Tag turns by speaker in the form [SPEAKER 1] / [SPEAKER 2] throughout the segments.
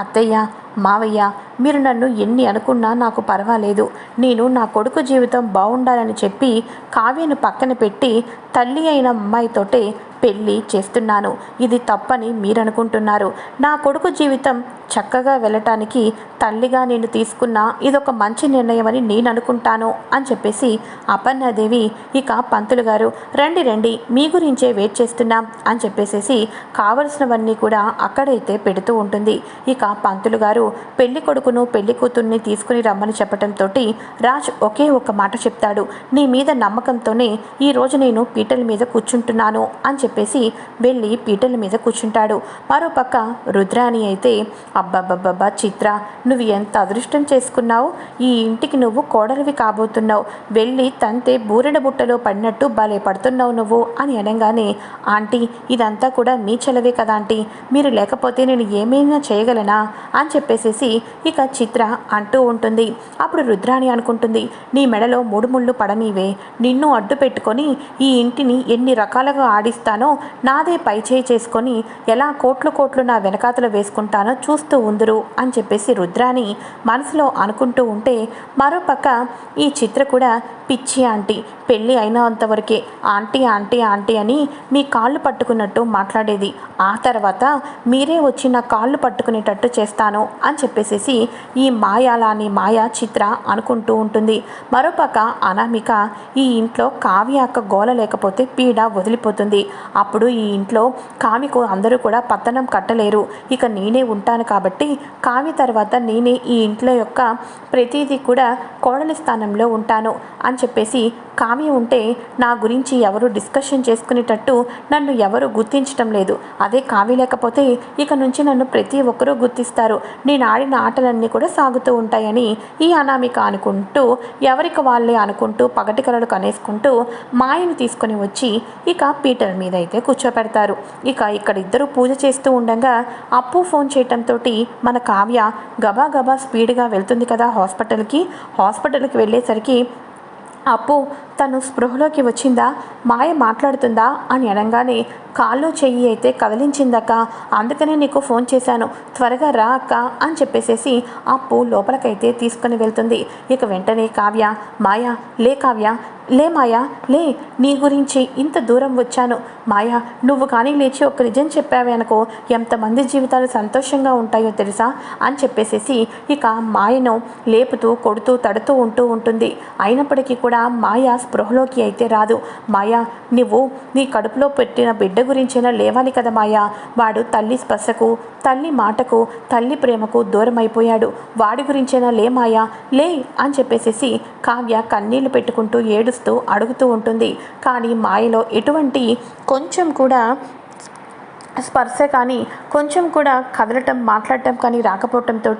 [SPEAKER 1] అత్తయ్య మావయ్య మీరు నన్ను ఎన్ని అనుకున్నా నాకు పర్వాలేదు. నేను నా కొడుకు జీవితం బాగుండాలని చెప్పి కావ్యను పక్కన పెట్టి తల్లి అయిన అమ్మాయితోటే పెళ్ళి చేస్తున్నాను. ఇది తప్పని మీరు అనుకుంటున్నారు నా కొడుకు జీవితం చక్కగా వెళ్ళటానికి తల్లిగా నేను తీసుకున్న ఇదొక మంచి నిర్ణయం అని నేను అనుకుంటాను అని చెప్పేసి అపర్ణాదేవి ఇక పంతులు గారు రండి రండి మీ గురించే వెయిట్ చేస్తున్నాం అని చెప్పేసేసి కావలసినవన్నీ కూడా అక్కడైతే పెడుతూ ఉంటుంది. ఇక పంతులు గారు పెళ్ళి కొడుకును పెళ్ళి కూతుర్ని తీసుకుని రమ్మని చెప్పడంతో రాజ్ ఒకే ఒక మాట చెప్తాడు. నీ మీద నమ్మకంతోనే ఈ రోజు నేను పీటల మీద కూర్చుంటున్నాను అని చెప్పేసి వెళ్ళి పీటల మీద కూర్చుంటాడు. మరోపక్క రుద్రాణి అయితే అబ్బబ్బబ్బబ్బా చిత్ర నువ్వు ఎంత అదృష్టం చేసుకున్నావు? ఈ ఇంటికి నువ్వు కోడలివి కాబోతున్నావు. వెళ్ళి తంతే బూరెడ బుట్టలో పడినట్టు భలే పడుతున్నావు నువ్వు అని అనగానే ఆంటీ ఇదంతా కూడా మీ చెలవే కదా ఆంటీ. మీరు లేకపోతే నేను ఏమైనా చేయగలనా? అని చెప్పేసేసి ఇక చిత్ర అంటూ ఉంటుంది. అప్పుడు రుద్రాణి అనుకుంటుంది నీ మెడలో మూడు ముళ్ళు పడనీవే. నిన్ను అడ్డు పెట్టుకొని ఈ ఇంటిని ఎన్ని రకాలుగా ఆడిస్తానో నాదే పై చేయి చేసుకొని ఎలా కోట్లు కోట్లు నా వెనకాతలు వేసుకుంటానో చూస్తూ ఉందురు అని చెప్పేసి రుద్రాణి మనసులో అనుకుంటూ ఉంటే మరోపక్క ఈ చిత్ర కూడా పిచ్చి ఆంటీ పెళ్ళి అయినంతవరకే ఆంటీ ఆంటీ ఆంటీ అని మీ కాళ్ళు పట్టుకున్నట్టు మాట్లాడేది. ఆ తర్వాత మీరే వచ్చి నా కాళ్ళు పట్టుకునేటట్టు చేస్తాను అని చెప్పేసేసి ఈ మాయాలాని మాయ చిత్ర అనుకుంటూ ఉంటుంది. మరోపక్క అనామిక ఈ ఇంట్లో కావ్య అక్క గోల లేకపోతే పీడ వదిలిపోతుంది. అప్పుడు ఈ ఇంట్లో కావికు అందరూ కూడా పత్తనం కట్టలేరు. ఇక నేనే ఉంటాను కాబట్టి కావ్య తర్వాత నేనే ఈ ఇంట్లో యొక్క ప్రతిదీ కూడా కోడలి స్థానంలో ఉంటాను అని చెప్పేసి కావ్య ఉంటే నా గురించి ఎవరు డిస్కషన్ చేసుకునేటట్టు నన్ను ఎవరు గుర్తించటం లేదు. అదే కావ్య లేకపోతే ఇక నుంచి నన్ను ప్రతి ఒక్కరూ గుర్తిస్తారు నేను ఆడిన ఆటలన్నీ కూడా సాగుతూ ఉంటాయని ఈ అనామిక అనుకుంటూ ఎవరికి వాళ్ళే అనుకుంటూ పగటి కలలు కనేసుకుంటూ మాయను తీసుకొని వచ్చి ఇక పీటర్ మీద అయితే కూర్చోపెడతారు. ఇక ఇక్కడ ఇద్దరు పూజ చేస్తూ ఉండగా అప్పు ఫోన్ చేయటంతో మన కావ్య గబా గబా స్పీడ్గా వెళ్తుంది కదా హాస్పిటల్కి. హాస్పిటల్కి వెళ్ళేసరికి అప్పు తను స్పృహలోకి వచ్చిందా? మాయ మాట్లాడుతుందా? అని అనగానే కాళ్ళు చెయ్యి అయితే కదిలించిందక్క. అందుకనే నీకు ఫోన్ చేశాను. త్వరగా రా అక్క అని చెప్పేసేసి అప్పు లోపలికైతే తీసుకుని వెళ్తుంది. ఇక వెంటనే కావ్య మాయ లే కావ్య లే మాయా లే నీ గురించి ఇంత దూరం వచ్చాను. మాయా నువ్వు కానీ లేచి ఒక నిజం చెప్పావే అనుకో. ఎంతమంది జీవితాలు సంతోషంగా ఉంటాయో తెలుసా? అని చెప్పేసేసి ఇక మాయను లేపుతూ కొడుతూ తడుతూ ఉంటూ ఉంటుంది. అయినప్పటికీ కూడా మాయ స్పృహలోకి అయితే రాదు. మాయా నువ్వు నీ కడుపులో పెట్టిన బిడ్డ గురించైనా లేవాలి కదా మాయా? వాడు తల్లి స్పర్శకు తల్లి మాటకు తల్లి ప్రేమకు దూరమైపోయాడు. వాడి గురించేనా లే మాయా? లే అని చెప్పేసేసి కావ్య కన్నీళ్ళు పెట్టుకుంటూ ఏడుస్తూ అడుగుతూ ఉంటుంది. కానీ మాయలో ఎటువంటి కొంచెం కూడా స్పర్శ కానీ కొంచెం కూడా కదలటం మాట్లాడటం కానీ రాకపోవటంతో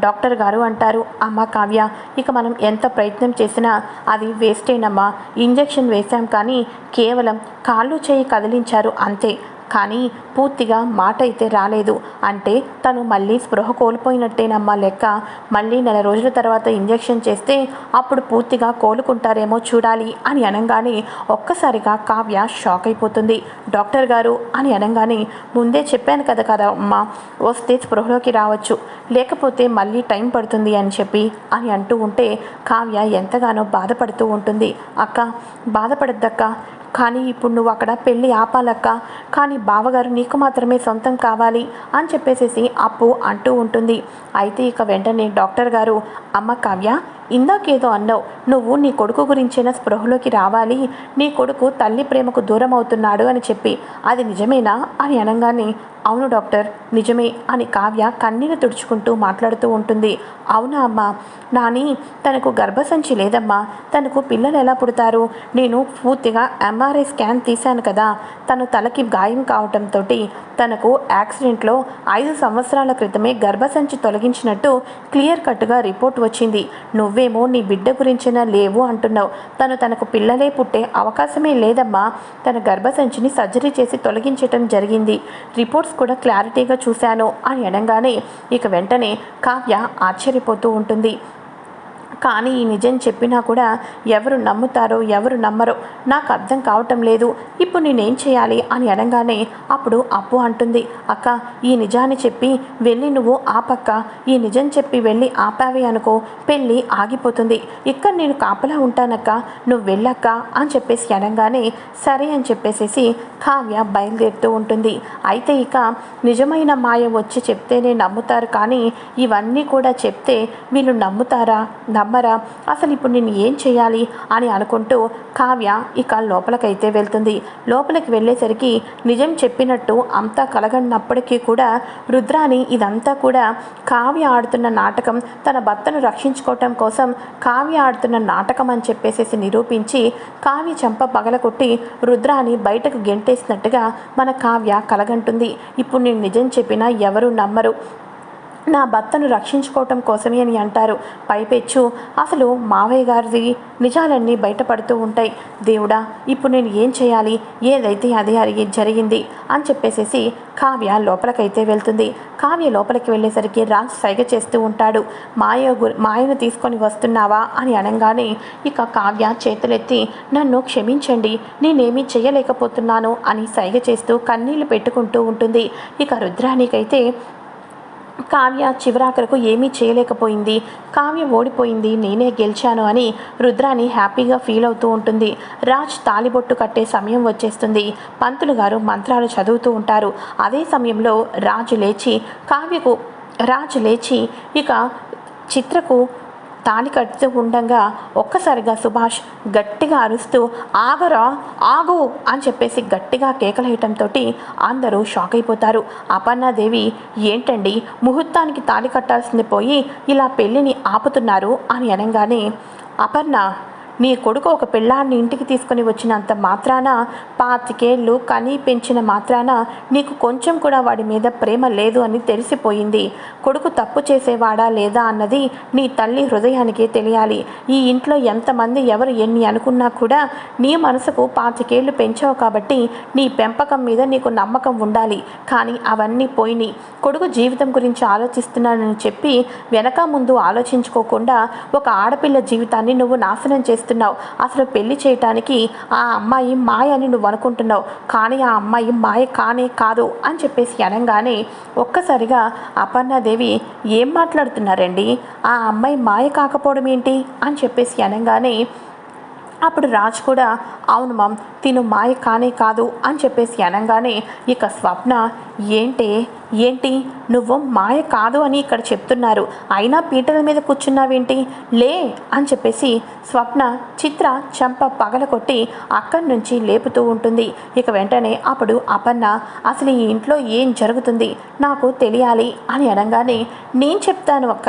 [SPEAKER 1] డాక్టర్ గారు అంటారు. అమ్మ కావ్య ఇక మనం ఎంత ప్రయత్నం చేసినా అది వేస్టేనమ్మా. ఇంజెక్షన్ వేశాం కానీ కేవలం కాళ్ళు చేయి కదిలించారు అంతే. కానీ పూర్తిగా మాట అయితే రాలేదు. అంటే తను మళ్ళీ స్పృహ కోల్పోయినట్టేనమ్మా లెక్క. మళ్ళీ నెల రోజుల తర్వాత ఇంజెక్షన్ చేస్తే అప్పుడు పూర్తిగా కోలుకుంటారేమో చూడాలి అని అనగానే ఒక్కసారిగా కావ్య షాక్ అయిపోతుంది. డాక్టర్ గారు అని అనగానే ముందే చెప్పాను కదా కదా అమ్మా వస్తే స్పృహలోకి రావచ్చు. లేకపోతే మళ్ళీ టైం పడుతుంది అని చెప్పి అని అంటూ ఉంటే కావ్య ఎంతగానో బాధపడుతూ ఉంటుంది. అక్క బాధపడద్దక్క. కానీ ఇప్పుడు నువ్వు అక్కడ పెళ్ళి ఆపాలక్క. కానీ బావగారు నీకు మాత్రమే సొంతం కావాలి అని చెప్పేసేసి అప్పు అంటూ ఉంటుంది. అయితే ఇక వెంటనే డాక్టర్ గారు అమ్మ కావ్య ఇందాకేదో అన్నావు నువ్వు నీ కొడుకు గురించిన స్పృహలోకి రావాలి? నీ కొడుకు తల్లి ప్రేమకు దూరం అవుతున్నాడు అని చెప్పి. అది నిజమేనా అని అనగానే అవును డాక్టర్ నిజమే అని కావ్య కన్నీరు తుడుచుకుంటూ మాట్లాడుతూ ఉంటుంది. అవునా అమ్మా నాని తనకు గర్భసంచి లేదమ్మా. తనకు పిల్లలు ఎలా పుడతారు? నేను పూర్తిగా ఎంఆర్ఐ స్కాన్ తీశాను కదా. తను తలకి గాయం కావటంతో తనకు యాక్సిడెంట్లో ఐదు సంవత్సరాల క్రితమే గర్భసంచి తొలగించినట్టు క్లియర్ కట్గా రిపోర్ట్ వచ్చింది. నువ్వు నువ్వేమో నీ బిడ్డ గురించిన లేవు అంటున్నావు. తను తనకు పిల్లలే పుట్టే అవకాశమే లేదమ్మా. తన గర్భసంచిని సర్జరీ చేసి తొలగించటం జరిగింది. రిపోర్ట్స్ కూడా క్లారిటీగా చూశాను అని అనగానే ఇక వెంటనే కావ్య ఆశ్చర్యపోతూ ఉంటుంది. కానీ ఈ నిజం చెప్పినా కూడా ఎవరు నమ్ముతారో ఎవరు నమ్మరో నాకు అర్థం కావటం లేదు. ఇప్పుడు నేనేం చేయాలి అని అనగానే అప్పుడు అప్పు అంటుంది. అక్క ఈ నిజాన్ని చెప్పి వెళ్ళి నువ్వు ఆపక్క. ఈ నిజం చెప్పి వెళ్ళి ఆపావి అనుకో పెళ్ళి ఆగిపోతుంది. ఇక్కడ నేను కాపలా ఉంటానక్క. నువ్వు వెళ్ళక్క అని చెప్పేసి అనగానే సరే అని చెప్పేసేసి కావ్య బయలుదేరుతూ ఉంటుంది. అయితే ఇక నిజమైన మాయ వచ్చి చెప్తేనే నమ్ముతారు కానీ ఇవన్నీ కూడా చెప్తే వీళ్ళు నమ్ముతారా? అమ్మరా అసలు ఇప్పుడు నేను ఏం చేయాలి అని అనుకుంటూ కావ్య ఇక లోపలికైతే వెళ్తుంది. లోపలికి వెళ్ళేసరికి నిజం చెప్పినట్టు అంతా కలగన్నప్పటికీ కూడా రుద్రాని ఇదంతా కూడా కావ్య ఆడుతున్న నాటకం తన భర్తను రక్షించుకోవటం కోసం కావ్య ఆడుతున్న నాటకం అని చెప్పేసేసి నిరూపించి కావ్య చెంప పగలకొట్టి రుద్రాని బయటకు గెంటేసినట్టుగా మన కావ్య కలగంటుంది. ఇప్పుడు నేను నిజం చెప్పినా ఎవరు నమ్మరు. నా భర్తను రక్షించుకోవటం కోసమే అని అంటారు. పైపెచ్చు. అసలు మావయ్య గారిది నిజాలన్నీ బయటపడుతూ ఉంటాయి. దేవుడా ఇప్పుడు నేను ఏం చేయాలి? ఏదైతే అదే అరిగి జరిగింది? అని చెప్పేసేసి కావ్య లోపలికైతే వెళ్తుంది. కావ్య లోపలికి వెళ్ళేసరికి రాజ్ సైగ చేస్తూ ఉంటాడు. మాయ మాయను తీసుకొని వస్తున్నావా? అని అనగానే ఇక కావ్య చేతులెత్తి నన్ను క్షమించండి నేనేమీ చేయలేకపోతున్నాను అని సైగ చేస్తూ కన్నీళ్ళు పెట్టుకుంటూ ఉంటుంది. ఇక రుద్రానికైతే కావ్య చివరాఖరకు ఏమీ చేయలేకపోయింది. కావ్య ఓడిపోయింది నేనే గెలిచాను అని రుద్రాని హ్యాపీగా ఫీల్ అవుతూ ఉంటుంది. రాజ్ తాలిబొట్టు కట్టే సమయం వచ్చేస్తుంది. పంతులు గారు మంత్రాలు చదువుతూ ఉంటారు. అదే సమయంలో రాజు లేచి కావ్యకు రాజు లేచి ఇక చిత్రకు తాళి కడుతూ ఉండగా ఒక్కసారిగా సుభాష్ గట్టిగా అరుస్తూ ఆగరా ఆగు అని చెప్పేసి గట్టిగా కేకలేయటంతో అందరూ షాక్ అయిపోతారు అపర్ణాదేవి ఏంటండి ముహూర్తానికి తాళి కట్టాల్సింది పోయి ఇలా పెళ్ళిని ఆపుతున్నారు అని అనగానే అపర్ణ నీ కొడుకు ఒక పిల్లాన్ని ఇంటికి తీసుకొని వచ్చినంత మాత్రాన పాతికేళ్ళు కని పెంచిన మాత్రాన నీకు కొంచెం కూడా వాడి మీద ప్రేమ లేదు అని తెలిసిపోయింది. కొడుకు తప్పు చేసేవాడా లేదా అన్నది నీ తల్లి హృదయానికే తెలియాలి. ఈ ఇంట్లో ఎంతమంది ఎవరు ఎన్ని అనుకున్నా కూడా నీ మనసుకు పాతికేళ్ళు పెంచావు కాబట్టి నీ పెంపకం మీద నీకు నమ్మకం ఉండాలి. కానీ అవన్నీ పోయినాయి. కొడుకు జీవితం గురించి ఆలోచిస్తున్నానని చెప్పి వెనక ముందు ఆలోచించుకోకుండా ఒక ఆడపిల్ల జీవితాన్ని నువ్వు నాశనం చేసి చేస్తున్నావు అసలు పెళ్ళి చేయటానికి ఆ అమ్మాయి మాయ అని నువ్వు అనుకుంటున్నావు. కానీ ఆ అమ్మాయి మాయ కానే కాదు అని చెప్పేసి అనగానే ఒక్కసారిగా అపర్ణాదేవి ఏం మాట్లాడుతున్నారండి? ఆ అమ్మాయి మాయ కాకపోవడం ఏంటి? అని చెప్పేసి అనగానే అప్పుడు రాజ్ కూడా అవును మమ్ తిను మాయ కానే కాదు అని చెప్పేసి అనగానే ఇక స్వప్న ఏంటి? ఏంటి? నువ్వు మాయ కాదు అని ఇక్కడ చెప్తున్నారు. అయినా పీటల మీద కూర్చున్నావేంటి? లే అని చెప్పేసి స్వప్న చిత్ర చెంప పగల కొట్టి అక్కడి నుంచి లేపుతూ ఉంటుంది. ఇక వెంటనే అప్పుడు అపర్ణ అసలు ఈ ఇంట్లో ఏం జరుగుతుంది? నాకు తెలియాలి అని అనగానే నేను చెప్తాను అక్క.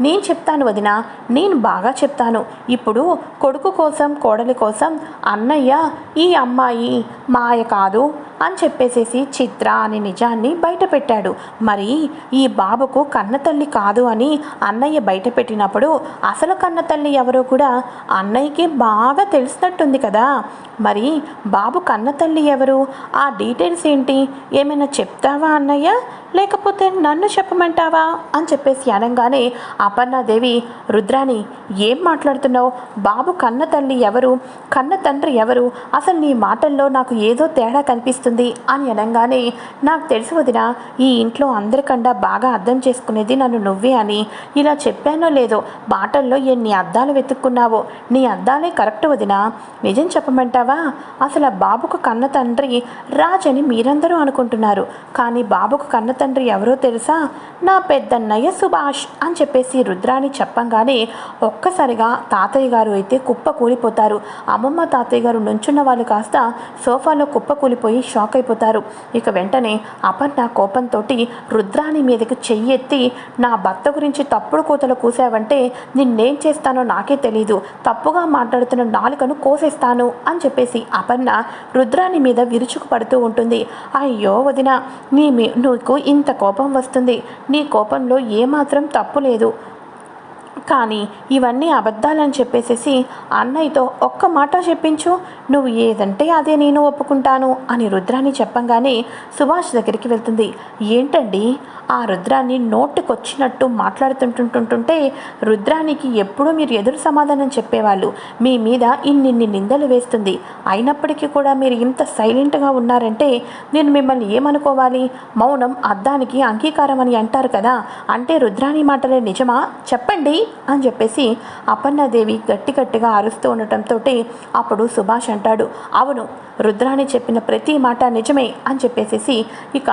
[SPEAKER 1] నేను చెప్తాను వదిన. నేను బాగా చెప్తాను. ఇప్పుడు కొడుకు కోసం కోడలి కోసం అన్నయ్య ఈ అమ్మాయి మాయ కాదు. అని చెప్పేసేసి చిత్ర అనే నిజాన్ని బయట పెట్టాడు మరి ఈ బాబుకు కన్నతల్లి కాదు అని అన్నయ్య బయట పెట్టినప్పుడు అసలు కన్నతల్లి ఎవరో కూడా అన్నయ్యకి బాగా తెలిసినట్టుంది కదా. మరి బాబు కన్నతల్లి ఎవరు? ఆ డీటెయిల్స్ ఏంటి? ఏమైనా చెప్తావా అన్నయ్య? లేకపోతే నన్ను చెప్పమంటావా? అని చెప్పేసి అనగానే అపర్ణాదేవి రుద్రాని ఏం మాట్లాడుతున్నావు? బాబు కన్న తల్లి ఎవరు? కన్న తండ్రి ఎవరు? అసలు నీ మాటల్లో నాకు ఏదో తేడా కనిపిస్తుంది అని అనగానే నాకు తెలిసి వదిన ఈ ఇంట్లో అందరికన్నా బాగా అర్థం చేసుకునేది నన్ను నువ్వే అని. ఇలా చెప్పానో లేదో మాటల్లో ఎన్ని అద్దాలు వెతుక్కున్నావో. నీ అద్దాలే కరెక్ట్ వదిన. నిజం చెప్పమంటావా? అసలు బాబుకు కన్న తండ్రి రాజ్ అని మీరందరూ అనుకుంటున్నారు. కానీ బాబుకు కన్న తండ్రి ఎవరో తెలుసా? నా పెద్దన్నయ్య సుభాష్ అని చెప్పేసి రుద్రాని చెప్పంగానే ఒక్కసారిగా తాతయ్య గారు అయితే కుప్ప కూలిపోతారు. అమ్మమ్మ తాతయ్య గారు నుంచున్న వాళ్ళు కాస్త సోఫాలో కుప్ప కూలిపోయి షాక్ అయిపోతారు. ఇక వెంటనే అపర్ణ కోపంతో రుద్రాని మీదకి చెయ్యెత్తి నా భర్త గురించి తప్పుడు కూతలు కూసావంటే నిన్నేం చేస్తానో నాకే తెలీదు. తప్పుగా మాట్లాడుతున్న నాలుకను కోసేస్తాను అని చెప్పేసి అపర్ణ రుద్రాని మీద విరుచుకు పడుతూ ఉంటుంది. అయ్యో వదిన నీ మీ నీకు ఇంత కోపం వస్తుంది. నీ కోపంలో ఏమాత్రం తప్పు లేదు. కానీ ఇవన్నీ అబద్ధాలని చెప్పేసేసి అన్నయ్యతో ఒక్క మాట చెప్పించు నువ్వు ఏదంటే అదే నేను ఒప్పుకుంటాను అని రుద్రాన్ని చెప్పంగానే సుభాష్ దగ్గరికి వెళ్తుంది. ఏంటండి? ఆ రుద్రాన్ని నోటికొచ్చినట్టు మాట్లాడుతుంటుంటుంటుంటే రుద్రానికి ఎప్పుడూ మీరు ఎదురు సమాధానం చెప్పేవాళ్ళు. మీ మీద ఇన్నిన్ని నిందలు వేస్తుంది. అయినప్పటికీ కూడా మీరు ఇంత సైలెంట్గా ఉన్నారంటే నేను మిమ్మల్ని ఏమనుకోవాలి? మౌనం అద్దానికి అంగీకారం అని అంటారు కదా. అంటే రుద్రాణి మాటలే నిజమా? చెప్పండి అని చెప్పేసి అపర్ణాదేవి గట్టి గట్టిగా అరుస్తూ ఉండటంతో అప్పుడు సుభాష్ అంటాడు అవును రుద్రాణి చెప్పిన ప్రతి మాట నిజమే అని చెప్పేసేసి ఇక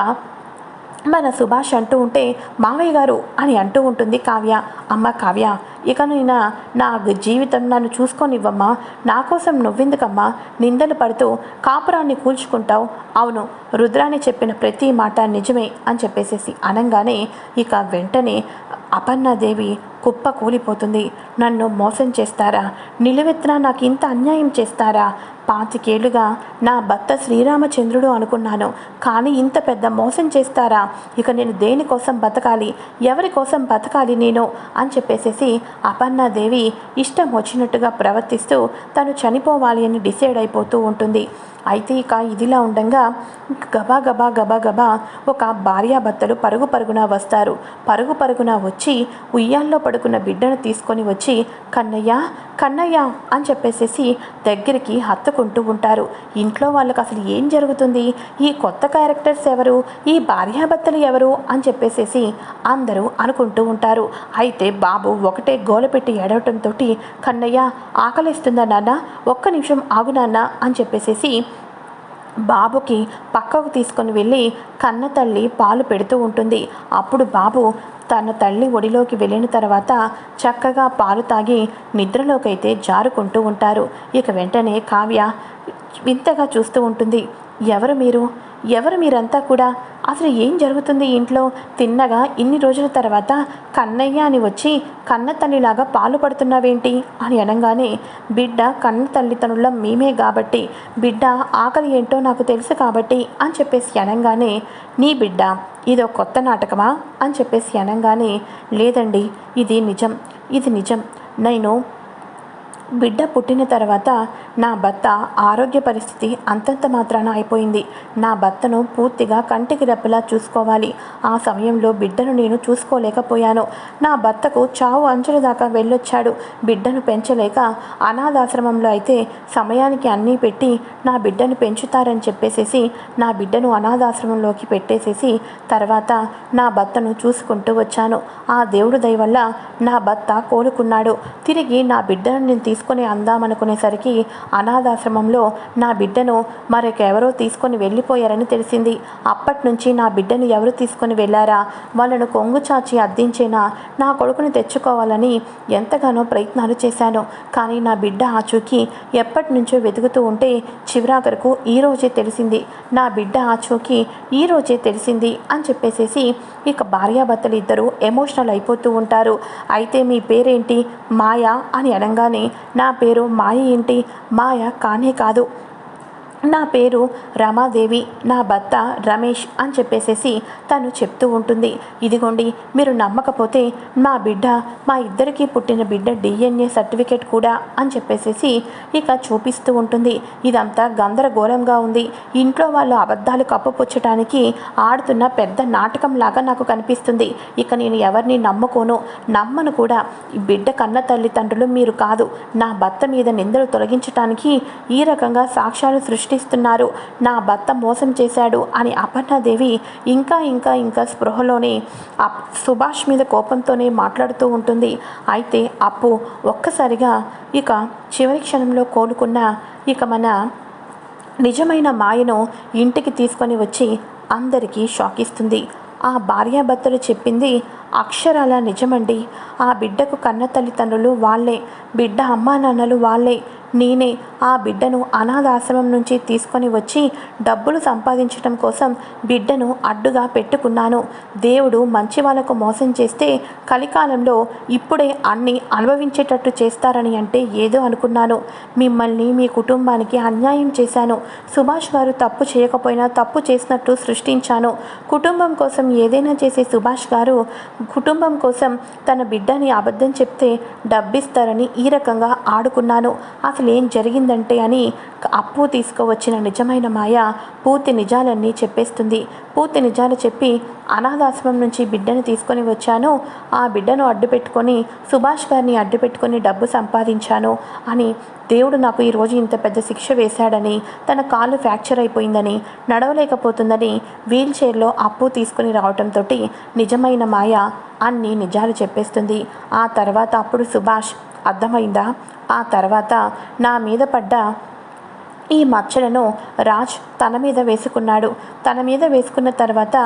[SPEAKER 1] మన సుభాష్ అంటూ ఉంటే మావయ్య గారు అని అంటూ ఉంటుంది కావ్య. అమ్మ కావ్య ఇక నేను నా జీవితం నన్ను చూసుకొనివ్వమ్మా. నా కోసం నువ్వెందుకమ్మా? నిందలు పడుతూ కాపురాన్ని కూల్చుకుంటావు. అవును రుద్రాని చెప్పిన ప్రతి మాట నిజమే అని చెప్పేసేసి అనగానే ఇక వెంటనే అపర్ణాదేవి కుప్ప కూలిపోతుంది. నన్ను మోసం చేస్తారా? నిలువెత్తిన నాకు ఇంత అన్యాయం చేస్తారా? పాతికేళ్ళుగా నా భర్త శ్రీరామచంద్రుడు అనుకున్నాను. కానీ ఇంత పెద్ద మోసం చేస్తారా? ఇక నేను దేనికోసం బతకాలి? ఎవరి కోసం బతకాలి నేను? అని చెప్పేసేసి అపర్ణాదేవి ఇష్టం వచ్చినట్టుగా ప్రవర్తిస్తూ తను చనిపోవాలి అని డిసైడ్ అయిపోతూ ఉంటుంది. అయితే ఇక ఇదిలా ఉండగా గబా గబా గబా గబా ఒక భార్యాభర్తలు పరుగు పరుగున వస్తారు. పరుగు పరుగున వచ్చి ఉయ్యాల్లో పడుకున్న బిడ్డను తీసుకొని వచ్చి కన్నయ్య కన్నయ్య అని చెప్పేసేసి దగ్గరికి హత్తుకుంటూ ఉంటారు. ఇంట్లో వాళ్ళకి అసలు ఏం జరుగుతుంది? ఈ కొత్త క్యారెక్టర్స్ ఎవరు? ఈ భార్యాభర్తలు ఎవరు? అని చెప్పేసేసి అందరూ అనుకుంటూ ఉంటారు. అయితే బాబు ఒకటే గోల పెట్టి ఏడవటంతో కన్నయ్య ఆకలిస్తుందా నాన్న? ఒక్క నిమిషం ఆగు నాన్న అని చెప్పేసేసి బాబుకి పక్కకు తీసుకొని వెళ్ళి కన్న తల్లి పాలు పెడుతూ ఉంటుంది. అప్పుడు బాబు తన తల్లి ఒడిలోకి వెళ్ళిన తర్వాత చక్కగా పాలు తాగి నిద్రలోకైతే జారుకుంటూ ఉంటారు. ఇక వెంటనే కావ్య వింతగా చూస్తూ ఉంటుంది. ఎవరు మీరు? ఎవరు మీరంతా కూడా? అసలు ఏం జరుగుతుంది ఇంట్లో? తిన్నగా ఇన్ని రోజుల తర్వాత కన్నయ్య అని వచ్చి కన్న తల్లిలాగా పాలు పడుతున్నావేంటి? అని అనగానే బిడ్డ కన్న తల్లిదండ్రుల మేమే కాబట్టి బిడ్డ ఆకలి ఏంటో నాకు తెలుసు కాబట్టి అని చెప్పేసి అనగానే నీ బిడ్డ ఇదో కొత్త నాటకమా? అని చెప్పేసి అనగానే లేదండి ఇది నిజం ఇది నిజం. నేను బిడ్డ పుట్టిన తర్వాత నా భర్త ఆరోగ్య పరిస్థితి అంతంత మాత్రాన అయిపోయింది. నా భర్తను పూర్తిగా కంటికి రెప్పలా చూసుకోవాలి. ఆ సమయంలో బిడ్డను నేను చూసుకోలేకపోయాను. నా భర్తకు చావు అంచుల దాకా వెళ్ళొచ్చాడు. బిడ్డను పెంచలేక అనాథాశ్రమంలో అయితే సమయానికి అన్నీ పెట్టి నా బిడ్డను పెంచుతారని చెప్పేసేసి నా బిడ్డను అనాథాశ్రమంలోకి పెట్టేసేసి తర్వాత నా భర్తను చూసుకుంటూ వచ్చాను. ఆ దేవుడు దయ వల్ల నా భర్త కోలుకున్నాడు. తిరిగి నా బిడ్డను నేను తీసుకొని అందామనుకునేసరికి అనాథాశ్రమంలో నా బిడ్డను మరొకెవరో తీసుకొని వెళ్ళిపోయారని తెలిసింది. అప్పటి నుంచి నా బిడ్డను ఎవరు తీసుకొని వెళ్ళారా? వాళ్ళను కొంగు చాచి అద్దించేనా? నా కొడుకుని తెచ్చుకోవాలని ఎంతగానో ప్రయత్నాలు చేశాను. కానీ నా బిడ్డ ఆచూకీ ఎప్పటి నుంచో వెతుకుతూ ఉంటే చివరాఖరకు ఈ రోజే తెలిసింది. నా బిడ్డ ఆచూకీ ఈ రోజే తెలిసింది అని చెప్పేసేసి ఇక భార్యాభర్తలు ఇద్దరు ఎమోషనల్ అయిపోతూ ఉంటారు. అయితే మీ పేరేంటి? మాయా అని అనగానే నా పేరు మాయ ఏంటి మాయ కానే కాదు. నా పేరు రమాదేవి నా భర్త రమేష్ అని చెప్పేసేసి తను చెప్తూ ఉంటుంది. ఇదిగోండి మీరు నమ్మకపోతే మా బిడ్డ మా ఇద్దరికీ పుట్టిన బిడ్డ డిఎన్ఏ సర్టిఫికేట్ కూడా అని చెప్పేసేసి ఇక చూపిస్తూ ఉంటుంది. ఇదంతా గందరగోళంగా ఉంది. ఇంట్లో వాళ్ళు అబద్ధాలు కప్పపుచ్చటానికి ఆడుతున్న పెద్ద నాటకం లాగా నాకు కనిపిస్తుంది. ఇక నేను ఎవరిని నమ్ముకోను. నమ్మను కూడా. ఈ బిడ్డ కన్న తల్లిదండ్రులు మీరు కాదు. నా భర్త మీద నిందలు తొలగించటానికి ఈ రకంగా సాక్ష్యాలు సృష్టి సృష్టిస్తున్నారు నా భర్త మోసం చేశాడు అని అపర్ణాదేవి ఇంకా ఇంకా ఇంకా స్పృహలోనే సుభాష్ మీద కోపంతోనే మాట్లాడుతూ ఉంటుంది. అయితే అప్పు ఒక్కసారిగా ఇక చివరి క్షణంలో కోలుకున్న ఇక మన నిజమైన మాయను ఇంటికి తీసుకొని వచ్చి అందరికీ షాకిస్తుంది ఆ భార్యాభర్తలు చెప్పింది అక్షరాల నిజమండి. ఆ బిడ్డకు కన్న తల్లిదండ్రులు వాళ్ళే. బిడ్డ అమ్మా నాన్నలు వాళ్ళే. నేనే ఆ బిడ్డను అనాథాశ్రమం నుంచి తీసుకొని వచ్చి డబ్బులు సంపాదించడం కోసం బిడ్డను అడ్డుగా పెట్టుకున్నాను. దేవుడు మంచి వాళ్ళకు మోసం చేస్తే కలికాలంలో ఇప్పుడే అన్ని అనుభవించేటట్టు చేస్తారని అంటే ఏదో అనుకున్నాను. మిమ్మల్ని మీ కుటుంబానికి అన్యాయం చేశాను. సుభాష్ గారు తప్పు చేయకపోయినా తప్పు చేసినట్టు సృష్టించాను. కుటుంబం కోసం ఏదైనా చేసే సుభాష్ గారు కుటుంబం కోసం తన బిడ్డని అబద్ధం చెప్తే డబ్బిస్తారని ఈ రకంగా ఆడుకున్నాను. అసలు ఏం జరిగిందంటే అని అప్పు తీసుకువచ్చిన నిజమైన మాయ పూర్తి నిజాలన్నీ చెప్పేస్తుంది. పూర్తి నిజాలు చెప్పి అనాథాశ్రమం నుంచి బిడ్డను తీసుకొని వచ్చాను. ఆ బిడ్డను అడ్డు పెట్టుకొని సుభాష్ గారిని అడ్డు పెట్టుకొని డబ్బు సంపాదించాను అని దేవుడు నాకు ఈరోజు ఇంత పెద్ద శిక్ష వేశాడని తన కాలు ఫ్రాక్చర్ అయిపోయిందని నడవలేకపోతుందని వీల్ చైర్లో అప్పు తీసుకుని రావటంతో నిజమైన మాయ అన్ని నిజాలు చెప్పేస్తుంది. ఆ తర్వాత అప్పుడు సుభాష్ అర్థమైందా? ఆ తర్వాత నా మీద పడ్డ ఈ మచ్చలను రాజ్ తన మీద వేసుకున్నాడు. తన మీద వేసుకున్న తర్వాత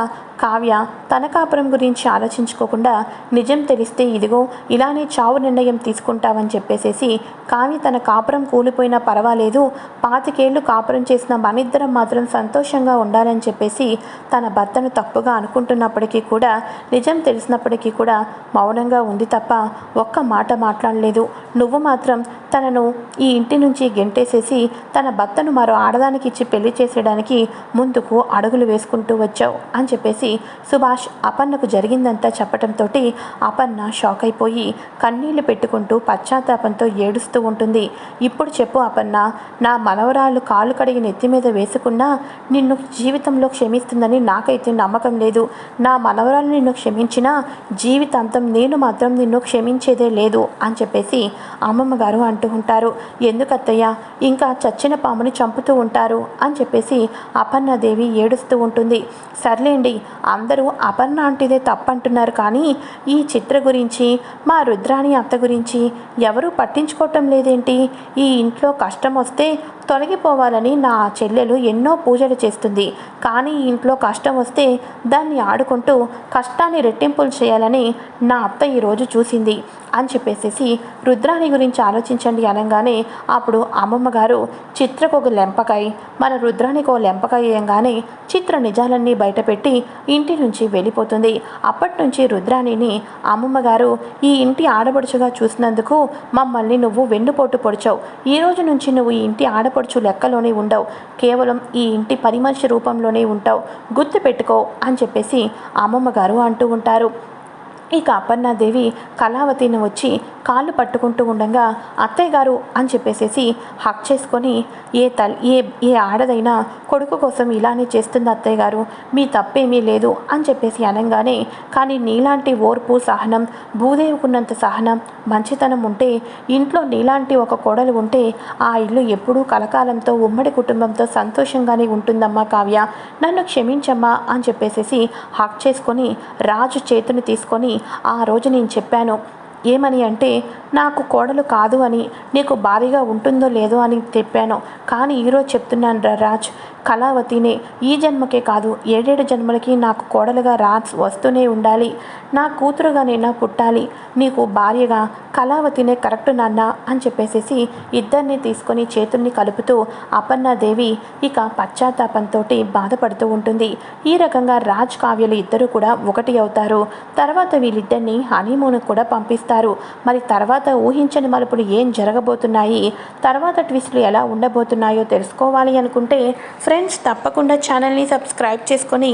[SPEAKER 1] కావ్య తన కాపురం గురించి ఆలోచించుకోకుండా నిజం తెలిస్తే ఇదిగో ఇలానే చావు నిర్ణయం తీసుకుంటావని చెప్పేసేసి కావ్య తన కాపురం కూలిపోయినా పర్వాలేదు. పాతికేళ్ళు కాపురం చేసిన మనిద్దరం మాత్రం సంతోషంగా ఉండాలని చెప్పేసి తన భర్తను తప్పుగా అనుకుంటున్నప్పటికీ కూడా నిజం తెలిసినప్పటికీ కూడా మౌనంగా ఉంది తప్ప ఒక్క మాట మాట్లాడలేదు. నువ్వు మాత్రం తనను ఈ ఇంటి నుంచి గెంటేసేసి తన భర్తను మరో ఆడదానికి ఇచ్చి పెళ్ళి చేసేయడానికి ముందుకు అడుగులు వేసుకుంటూ వచ్చావు అని చెప్పేసి సుభాష్ అపన్నకు జరిగిందంతా చెప్పడంతో అపన్న షాక్ అయిపోయి కన్నీళ్ళు పెట్టుకుంటూ పశ్చాత్తాపంతో ఏడుస్తూ ఉంటుంది. ఇప్పుడు చెప్పు అపన్న నా మనవరాలు కాలు కడిగి నెత్తి మీద వేసుకున్నా నిన్ను జీవితంలో క్షమిస్తుందని నాకైతే నమ్మకం లేదు. నా మనవరాలు నిన్ను క్షమించినా జీవితాంతం నేను మాత్రం నిన్ను క్షమించేదే లేదు అని చెప్పేసి అమ్మమ్మ గారు అంటూ ఉంటారు. ఎందుకత్తయ్య ఇంకా చచ్చిన పాముని చంపుతూ ఉంటారు అని చెప్పేసి అపర్ణదేవి ఏడుస్తూ ఉంటుంది. సర్లేండి అందరూ అపర్ణ అంటేదే తప్పంటున్నారు కానీ ఈ చిత్ర గురించి మా రుద్రాణి అత్త గురించి ఎవరూ పట్టించుకోవటం లేదేంటి? ఈ ఇంట్లో కష్టం వస్తే తొలగిపోవాలని నా చెల్లెలు ఎన్నో పూజలు చేస్తుంది. కానీ ఇంట్లో కష్టం వస్తే దాన్ని ఆడుకుంటూ కష్టాన్ని రెట్టింపులు చేయాలని నా అత్త ఈరోజు చూసింది అని చెప్పేసేసి రుద్రాణి గురించి ఆలోచించండి అనగానే అప్పుడు అమ్మమ్మ గారు చిత్రకు ఒక లెంపకాయ మన రుద్రానికి ఒక లెంపకాయ వేయంగానే చిత్ర నిజాలన్నీ బయటపెట్టి ఇంటి నుంచి వెళ్ళిపోతుంది. అప్పటి నుంచి రుద్రాణిని అమ్మమ్మ గారు ఈ ఇంటి ఆడపడుచుగా చూసినందుకు మమ్మల్ని నువ్వు వెన్నుపోటు పొడిచావు. ఈ రోజు నుంచి నువ్వు ఈ ఇంటి ఆడపడుచు లెక్కలోనే ఉండవు. కేవలం ఈ ఇంటి పని మనిషి రూపంలోనే ఉంటావు. గుర్తు పెట్టుకో అని చెప్పేసి అమ్మమ్మ గారు అంటూ ఉంటారు. ఇక అపర్ణాదేవి కళావతిని వచ్చి కాళ్ళు పట్టుకుంటూ ఉండగా అత్తయ్య గారు అని చెప్పేసేసి హక్ చేసుకొని ఏ తల్ ఏ ఏ ఆడదైనా కొడుకు కోసం ఇలానే చేస్తుంది అత్తయ్య గారు మీ తప్పేమీ లేదు అని చెప్పేసి అనగానే కానీ నీలాంటి ఓర్పు సహనం భూదేవుకున్నంత సహనం మంచితనం ఉంటే ఇంట్లో నీలాంటి ఒక కోడలు ఉంటే ఆ ఇల్లు ఎప్పుడూ కలకాలంతో ఉమ్మడి కుటుంబంతో సంతోషంగానే ఉంటుందమ్మా కావ్య. నన్ను క్షమించమ్మా అని చెప్పేసేసి హక్ చేసుకొని రాజు చేతిని తీసుకొని ఆ రోజు నేను చెప్పాను ఏమని అంటే నాకు కోడలు కాదు అని నీకు భారీగా ఉంటుందో లేదో అని చెప్పాను. కానీ ఈరోజు చెప్తున్నాను రా రాజ్. కళావతినే ఈ జన్మకే కాదు ఏడేడు జన్మలకి నాకు కోడలుగా రాజ్ వస్తూనే ఉండాలి. నా కూతురుగా నేను పుట్టాలి. నీకు భార్యగా కళావతినే కరెక్ట్ నాన్న అని చెప్పేసేసి ఇద్దరిని తీసుకొని చేతుల్ని కలుపుతూ అపర్ణాదేవి ఇక పశ్చాత్తాపంతో బాధపడుతూ ఉంటుంది. ఈ రకంగా రాజ్ కావ్యలు ఇద్దరు కూడా ఒకటి అవుతారు. తర్వాత వీళ్ళిద్దరిని హనీమూన్ కూడా పంపిస్తారు. మరి తర్వాత ఊహించని మలుపులు ఏం జరగబోతున్నాయి? తర్వాత ట్విస్టులు ఎలా ఉండబోతున్నాయో తెలుసుకోవాలి అనుకుంటే ఫ్రెండ్స్ తప్పకుండా ఛానల్ని సబ్స్క్రైబ్ చేసుకొని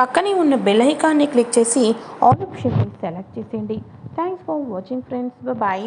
[SPEAKER 1] పక్కనే ఉన్న బెల్ ఐకాన్ని క్లిక్ చేసి ఆల్ ఆప్షన్ సెలెక్ట్ చేసేయండి. Thanks for watching friends. Bye.